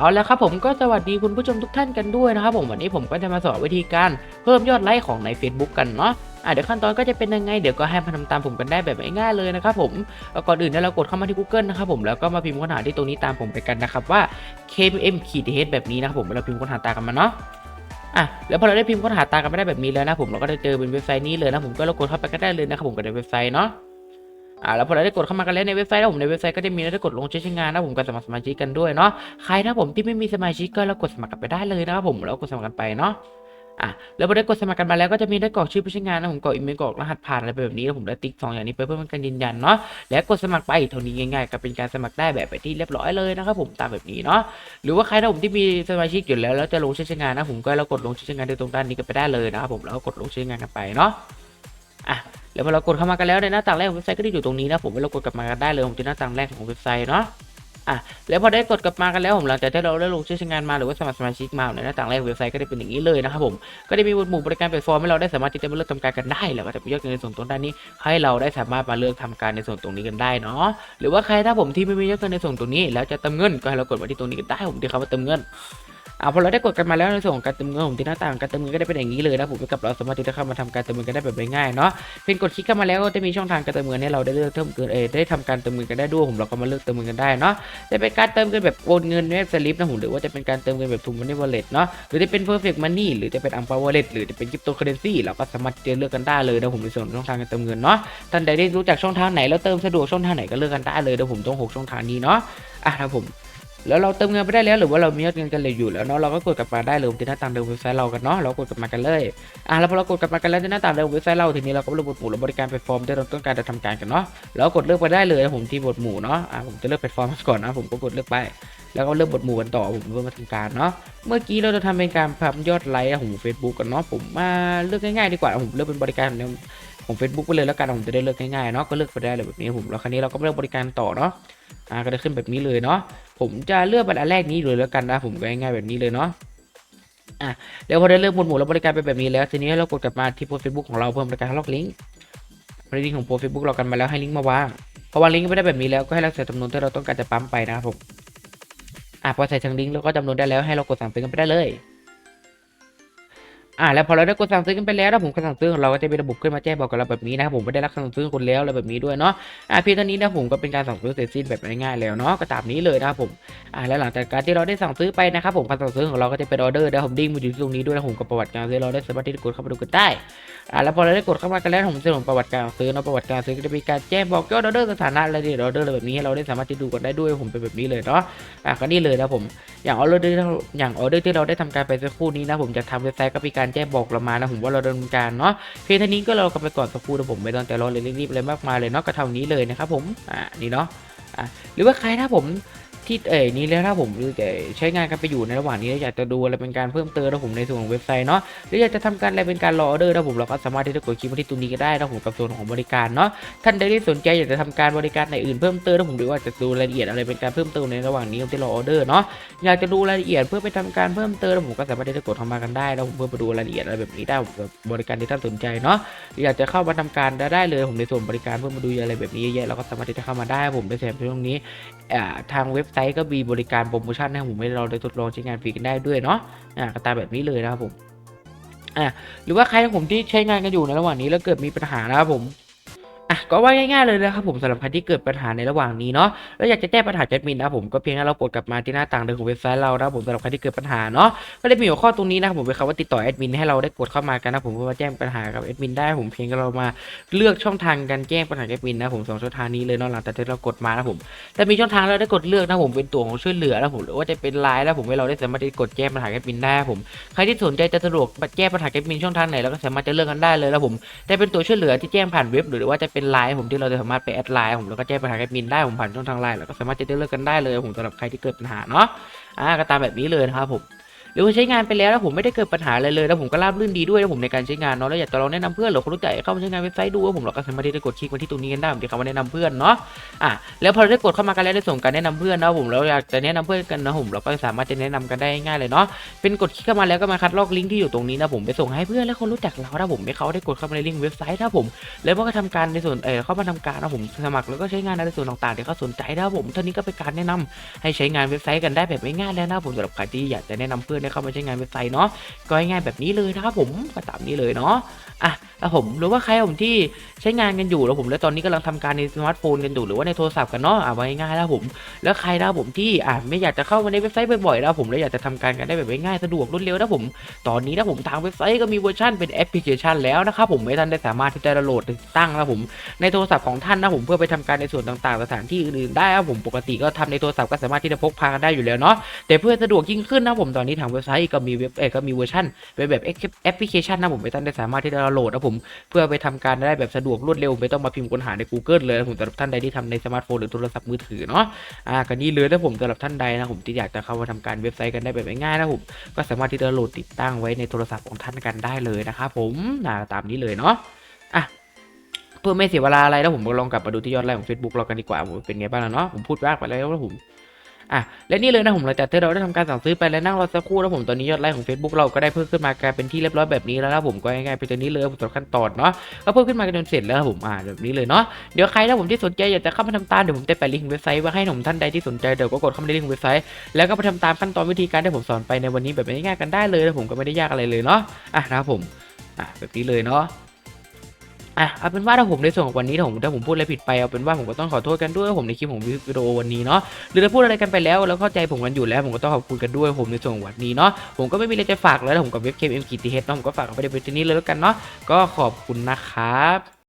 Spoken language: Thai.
เอาแล้วครับผมก็สวัสดีคุณผู้ชมทุกท่านกันด้วยนะครับผมวันนี้ผมก็จะมาสอนวิธีการเพิ่มยอดไลค์ของใน Facebook กันเนาะอะเดี๋ยวขั้นตอนก็จะเป็นยังไงเดี๋ยวก็ให้มาทำตามผมกันได้แบบง่ายๆเลยนะครับผมก่อนอื่นเนี่ยเรากดเข้ามาที่ Google นะครับผมแล้วก็มาพิมพ์ค้นหาที่ตรงนี้ตามผมไปกันนะครับว่า KMM ขีด h แบบนี้นะครับผมเราพิมพ์ค้นหาตากันมาเนาะอะแล้วพอเราได้พิมพ์ค้นหาตากันไม่ได้แบบนี้แล้วนะผมเราก็จะเจอเป็นเว็บไซต์นี้เลยนะผมก็เรากดเข้าไปก็ได้เลยนะครับผมก็ในเว็บไซต์เนาะ อ่าแล้วพอเราได้กดเข้ามากันแล้วในเว็บไซต์แล้วผมในเว็บไซต์ก็จะมีให้ได้กดลงใช้งานนะผมก็สมัครสมาชิกกันด้วยเนาะใครนะผมที่ไม่มีสมาชิกก็เรากดสมัครกันไปได้เลยนะครับผมแล้วกดสมัครกันไปเนาะอะแล้วพอได้กดสมัครกันมาแล้วก็จะมีได้กรอกชื่อผู้ใช้งานนะผมกรอกอีเมลกรอกรหัสผ่านอะไรไปแบบนี้แล้วผมได้ติ๊กสองอย่างนี้ไปเพื่อเป็นการยืนยันเนาะแล้วกดสมัครไปเท่านี้ง่ายๆก็เป็นการสมัครได้แบบไปที่เรียบร้อยเลยนะครับผมตามแบบนี้เนาะหรือว่าใครนะผมที่มีสมาชิกอยู่แล้วแล้วจะลงใช้งานนะผมก็เรากดลงใช้งานที่ตรงด้านนี้ก็ไปได้เลยนะครับผมแล้วก็กดลงใช้งานกันไปเนาะอะ แล้วพอเรากดเข้ามากันแล้วในหน้าต่างแรกของเว็บไซต์ก็ได้อยู่ตรงนี้นะผมเรากดกลับมากันได้เลยผมจะหน้าต่างแรกของเว็บไซต์เนาะอะแล้วพอได้กดกลับมากันแล้วผมหลังจากที่เราได้ลงชื่อใช้งานมาหรือว่าสมัครสมาชิกมาในหน้าต่างแรกเว็บไซต์ก็ได้เป็นอย่างนี้เลยนะครับผมก็ได้มีหมวดบริการแพลตฟอร์มให้เราได้สามารถที่จะมาเลือกทำการกันได้แล้วก็จะมียอดเงินในส่วนตรงด้านนี้ ให้เราได้สามารถมาเลือกทำการในส่วนตรงนี้กันได้เนาะหรือว่าใครถ้าผมที่ไม่มียอดเงินในส่วนตรงนี้ แล้วจะเติมเงินก็ให้เรากดมาที่ตรงนี้กันได้ผมที่คำว่าเติมเงิน อ่าพอเราได้กดกันมาแล้วในส่วนของการเติมเงินผมที่หน้าต่างการเติมเงินก็ได้เป็นอย่างนี้เลยนะผมกับเราสามารถที่จะเข้ามาทำการเติมเงินกันได้แบบง่ายๆเนาะเพียงกดคลิกเข้ามาแล้วก็จะมีช่องทางการเติมเงินให้เราได้เลือกเติมเงินเออได้ทำการเติมเงินกันได้ด้วยผมเราก็มาเลือกเติมเงินกันได้เนาะจะเป็นการเติมเงินแบบโอนเงินเว็บสลิปนะผมหรือว่าจะเป็นการเติมเงินแบบทูมันนี่วอลเล็ตเนาะหรือจะเป็น perfect money หรือจะเป็นอัมพาวอลเล็ตหรือจะเป็นคริปโตเคอเรนซี่เราก็สามารถจะเลือกกันได้เลยนะผมในส่วนของช่องทางการเติมเงินเนาะท่านใดได้รู้จักช่องทางไหนแล้วเติมสะดวกช่องทางไหนก็เลือกกันได้เลยนะผมต้องหกช่องทางนี้เนาะอะครับผม แล้วเราเติมเงินไปได้แล้วหรือว่าเรามียอดเงินกันเหลืออยู่แล้วเนาะเราก็กดกลับมาได้เลยที่หน้าต่างเดิมเว็บไซต์เรากันเนาะเรากดกลับมากันเลยอะแล้วพอเรากดกลับมากันแล้วที่หน้าต่างเดิมเว็บไซต์เราทีนี้เราก็เลือกบทหมู่และบริการแพลตฟอร์มที่เราต้องการจะทำการกันเนาะแล้วกดเลือกไปได้เลยผมที่บทหมู่เนาะอะผมจะเลือกแพลตฟอร์มก่อนนะผมก็กดเลือกไป แล้วก็เลือกบทหมู่กันต่อผมเพื่อมาทำการเนาะเมื่อกี้เราจะทำเป็นการพับยอดไลค์ของเฟซบุ๊กกันเนาะผมมาเลือกง่ายๆดีกว่าผมเลือกเป็นบริการ ของ Facebook ไปเลยแล้วกันผมจะได้เลือกง่ายๆเนาะก็เลือกไปได้เลยแบบนี้ผมแล้วคราวนี้เราก็เลือกบริการต่อเนาะอ่าก็จะขึ้นแบบนี้เลยเนาะผมจะเลือกเป็นอันแรกนี้เลยแล้วกันนะผมก็ง่ายๆแบบนี้เลยเนาะอะแล้วพอได้เลือกหมวดหมู่และบริการไปแบบนี้แล้วทีนี้เรากดกลับมาที่โพสเฟซบุ๊กของเราเพิ่มบริการล็อกลิงก์บริการของโพสเฟซบุ๊กเรากันมาแล้วให้ลิงก์มาวางพอวางลิงก์ไปได้แบบนี้แล้วก็ให้เราใส่จำนวนที่เราต้องการจะปั๊มไปนะครับผมอะพอใส่ทั้งลิงก์แล้วก็จำนวนได้แล้วให้เรากดสั่งซื้อกันไปได้เลย อ่าแล้วพอเราได้กดสั่งซื้อกันไปแล้วนะผมกดสั่งซื้อของเราก็จะเป็นระบบขึ้นมาแจ้งบอกกับเราแบบนี้นะครับผมไม่ได้รับสั่งซื้อคนแล้วอะไรแบบนี้ด้วยเนาะอ่าเพียงเท่านี้นะผมก็เป็นการสั่งซื้อเสร็จสิ้นแบบง่ายๆแล้วเนาะก็ตามนี้เลยนะครับผมอ่าแล้วหลังจากการที่เราได้สั่งซื้อไปนะครับผมการสั่งซื้อของเราก็จะเป็นออเดอร์นะผมดิ้งมาอยู่ตรงนี้ด้วยนะผมกับประวัติการซื้อเราได้สามารถที่จะกดเข้ามาดูกันได้อ่าแล้วพอเราได้กดเข้ามากันแล้วผมจะลงประวัติการซื้อเนาะประวัติการซื้อก็จะมีการแจ้งบอกยอดออเดอร์สถานะอะไรเดีออเดอร์อะไรแบบนี้ให้เราได้สามารถที่ดูกันได้ด้วยผมเป็นแบบนี้เลยเนาะอ่าก็นี่เลยนะผมอย่างออเดอร์อย่างออเดอร์ที่เราได้ทำการไปสักครู่นี้นะผมจะทำเว็บไซต์ก็มีการแจ้งบอกเรามานะผมว่าเราดำเนินการเนาะเพียงเท่านี้ก็เรากลับไปก่อนสักครู่นะผมไม่ต้องแต่รอเลยรีบๆเลยมากมายเลยเนาะก็เท่านี้เลยนะครับผมอ่านี่เนาะอ่าหรือว่าใครถ้าผม ที่เอ๋ยนี้แล้วถ้าผมเอ่อใช้งานกันไปอยู่ในระหว่างนี้อยากจะดูอะไรเป็นการเพิ่มเติมนะผมในส่วนของเว็บไซต์เนาะหรืออยากจะทำการอะไรเป็นการรอออเดอร์นะผมเราก็สามารถที่จะกดคลิกมาที่ตรงนี้ก็ได้นะผมกับส่วนของบริการเนาะท่านใดที่สนใจอยากจะทำการบริการไหนอื่นเพิ่มเติมนะผมหรือว่าจะดูรายละเอียดอะไรเป็นการเพิ่มเติมในระหว่างนี้ที่ราออเดอร์เนาะอยากจะดูรายละเอียดเพื่อไปทำการเพิ่มเติมนะผมก็สามารถที่จะกดเข้ามากันได้นะผมเพื่อไปดูรายละเอียดอะไรแบบนี้ได้ผมบริการที่ท่านสนใจเนาะอยากจะเข้ามาทำการได้เลยผมในส่วนบริการเพื่อมาดูอะไรแบบนี้เยอะๆเราก็สามารถที่จะเข้ามาได้ผมในแถมตรงนี้ทางเว็บไซต์ก็มีบริการโปรโมชั่นให้ผมให้เราได้ทดลองใช้งานฟรีกันได้ด้วยเนาะอ่าก็ตามแบบนี้เลยนะครับผมอ่าหรือว่าใครของผมที่ใช้งานกันอยู่ในระหว่างนี้แล้วเกิดมีปัญหานะครับผม ก็ว่าง่ายๆเลยนะครับผมสำหรับใครที่เกิดปัญหาในระหว่างนี้เนาะแล้วอยากจะแก้ปัญหาแอดมินนะผมก็เพียงแค่เรากดกลับมาที่หน้าต่างเดิมของเว็บไซต์เรานะผมสำหรับใครที่เกิดปัญหาเนาะก็ได้มีหัวข้อตรงนี้นะครับผมเป็นคำว่าติดต่อแอดมินให้เราได้กดเข้ามากันนะผมเพื่อมาแจ้งปัญหากับแอดมินได้ผมเพียงแค่เรามาเลือกช่องทางการแจ้งปัญหาแอดมินนะผมสองช่องทางนี้เลยเนาะหลังจากที่เรากดมานะผมแต่มีช่องทางเราได้กดเลือกนะผมเป็นตัวของช่วยเหลือนะผมหรือว่าจะเป็นไลน์นะผมให้เราได้สามารถที่กดแจ้งปัญหาแอดมินได้ผมใครที่สนใจจะสะดวกแก้ปัญหาแอดมินช่องทางไหนเราก็สามารถจะเลือกกันได้เลยนะผมแต่เป็นตัวช่วยเหลือที่แจ้งผ่านเว็บหรือว่าจะเป็นไลน์ผมที่เราจะสามารถไปแอดไลน์ผมแล้วก็แจ้งปัญหาแอดมินได้ผมผ่านช่องทางไลน์แล้วก็สามารถจะได้เลือกกันได้เลยผมสำหรับใครที่เกิดปัญหาเนาะอ่าก็ตามแบบนี้เลยนะครับผม หรือว่าใช้งานไปแล้วแล้วผมไม่ได้เกิดปัญหาอะไรเลยแล้วผมก็ราบรื่นดีด้วยนะผมในการใช้งานเนาะแล้วอยากจะลองแนะนำเพื่อนหรือคนรู้จักเข้ามาใช้งานเว็บไซต์ดูว่าผมเราก็สามารถที่จะกดคลิกมาที่ตรงนี้กันได้ผมจะคำว่าแนะนำเพื่อนเนาะอะแล้วพอเราได้กดเข้ามากันแล้วได้ส่งการแนะนำเพื่อนเนาะผมแล้วอยากจะแนะนำเพื่อนกันนะผมเราก็สามารถจะแนะนำกันได้ง่ายเลยเนาะเป็นกดคลิกเข้ามาแล้วก็มาคัดลอกลิงก์ที่อยู่ตรงนี้นะผมไปส่งให้เพื่อนและคนรู้จักเราถ้าผมไม่เขาได้กดเข้ามาในลิงก์เว็บไซต์ถ้าผม แล้วก็ทำการในส่วนเออเข้ามาทำการนะผมสมัครแล้วก็ใช้งานในส่วนต่างๆที่เขาสนใจนะครับผมเท่านี้ก็เป็นการแนะนำให้ใช้งานเว็บไซต์กันได้แบบง่ายๆแล้วนะผมสำหรับใครที่อยากจะแนะนำเพื่อนให้เข้ามาใช้งานเว็บไซต์เนาะก็ง่ายๆแบบนี้เลยนะครับผมก็ตามนี้เลยเนาะอะแล้วผมหรือว่าใครผมที่ใช้งานกันอยู่แล้วผมแล้วตอนนี้กำลังทำการในสมาร์ทโฟนกันอยู่หรือว่าในโทรศัพท์กันเนาะอะไว้ง่ายๆแล้วผม แล้วใครนะผมที่อะไม่อยากจะเข้ามาในเว็บไซต์บ่อยๆนะผมแล้วอยากจะทำการกันได้แบบง่ายสะดวกรวดเร็วนะผม ตอนนี้นะผมทางเว็บไซต์ก็มีเวอร์ชันเป็นแอปพลิเคชันแล้วนะครับผมไม่ท่านได้สามารถที่จะดาวน์โหลดติดตั้งนะผมในโทรศัพท์ของท่านนะผมเพื่อไปทำการในส่วนต่างๆ สถานที่อื่นๆได้ครับผมปกติก็ทำในโทรศัพท์ก็สามารถที่จะพกพากันได้อยู่แล้วเนาะแต่เพื่อสะดวกยิ่งขึ้นนะผมตอนนี้ทางเว็บไซต์ก็มีเว็บเอก็มีเวอร์ชันเป็นแบบแอปพลิเคชันนะผมไม่ท่านได้สามารถที่จะดาวน์โหลดนะผมเพื่อไปทำการได้แบบสะดวกรวดเร็วไม่ต้องมาพิมพ์ค้นหาใน Google เลยนะผมสำหรับท่านใดที่ทำในสมาร์ทโฟนหรือโทรศัพท์มือถือเนาะอ่าก็นี่เลยนะผมสำหรับท่านใดนะผมที่อยากจะเข้ามาทำการเว็บไซต์กันได้แบบง่ายๆนะผมก็สามารถที่จะโหลดติดตั้งไว้ในโทรศัพท์ของท่านกันได้เลยนะครับผมนะตามนี้เลยเนาะอะเพื่อไม่เสียเวลาอะไรแล้วผมลองกลับมาดูที่ยอดไลค์ของ Facebook เรากันดีกว่าผมเป็นไงบ้างแล้วเนาะผมพูดมากไปแล้วนะผม อะและนี่เลยนะผมหลังจากที่เราได้ทำการสั่งซื้อไปแล้วนั่งรอสักครู่แล้วผมตอนนี้ยอดไลค์ของ Facebook เราก็ได้เพิ่มขึ้นมากลายเป็นที่เรียบร้อยแบบนี้แล้วนะผมก็ง่ายๆไปตัวนี้เลยผมสำหรับขั้นตอนเนาะก็เพิ่มขึ้นมากันจนเสร็จแล้วผมอ่าแบบนี้เลยเนาะเดี๋ยวใครถ้าผมที่สนใจอยากจะเข้ามาทำตามเดี๋ยวผมจะแปะลิงก์เว็บไซต์ไว้ให้ผมท่านใดที่สนใจเดี๋ยวก็กดเข้ามาในลิงก์เว็บไซต์แล้วก็ไปทำตามขั้นตอนวิธีการที่ผมสอนไปในวันนี้แบบง่ายๆกันได้เลยแล้วผมก็ไม่ได้ยากอะไรเลยเนาะอะนะครับผมอะแบบนี้เลยเนาะ อะเอาเป็นว่าถ้าผมในส่วนของวันนี้ถ้าผมถ้าผมพูดอะไรผิดไปเอาเป็นว่าผมก็ต้องขอโทษกันด้วยผมในคลิปของวิดีโอวันนี้เนาะหรือถ้าพูดอะไรกันไปแล้วแล้วเข้าใจผมกันอยู่แล้วผมก็ต้องขอบคุณกันด้วยผมในส่วนของวันนี้เนาะผมก็ไม่มีอะไรจะฝากแล้วผมกับเว็บเคมเอ็มกีทีเฮดเนาะผมก็ฝากเอาไปในเว็บนี้เลยแล้วกันเนาะก็ขอบคุณนะครับ